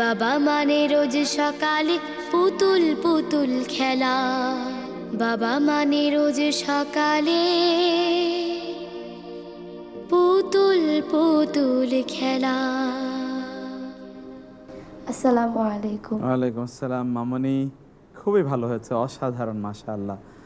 বাবা মানে রোজ সকালে পুতুল পুতুল খেলা। বাবা মানে রোজ সকালে পুতুল পুতুল খেলা। আসসালামু আলাইকুম। ওয়ালাইকুম আসসালাম মামনি। খুবই ভালো হয়েছে অসাধারণ মাশাআল্লাহ।